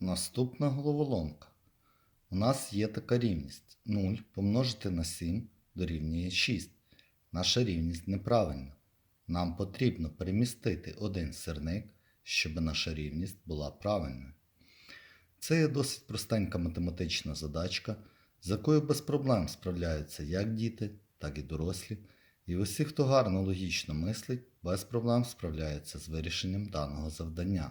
Наступна головоломка. У нас є така рівність 0 помножити на 7 дорівнює 6. Наша рівність неправильна. Нам потрібно перемістити один сирник, щоб наша рівність була правильною. Це є досить простенька математична задачка, з якою без проблем справляються як діти, так і дорослі. І усі, хто гарно логічно мислить, без проблем справляються з вирішенням даного завдання.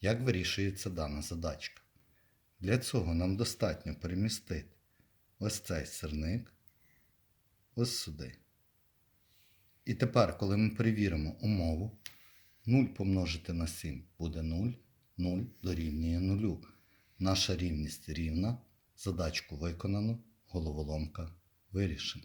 Як вирішується дана задачка? Для цього нам достатньо перемістити ось цей сирник ось сюди. І тепер, коли ми перевіримо умову, 0 помножити на 7 буде 0, 0 дорівнює 0. Наша рівність рівна, задачку виконано, головоломка вирішена.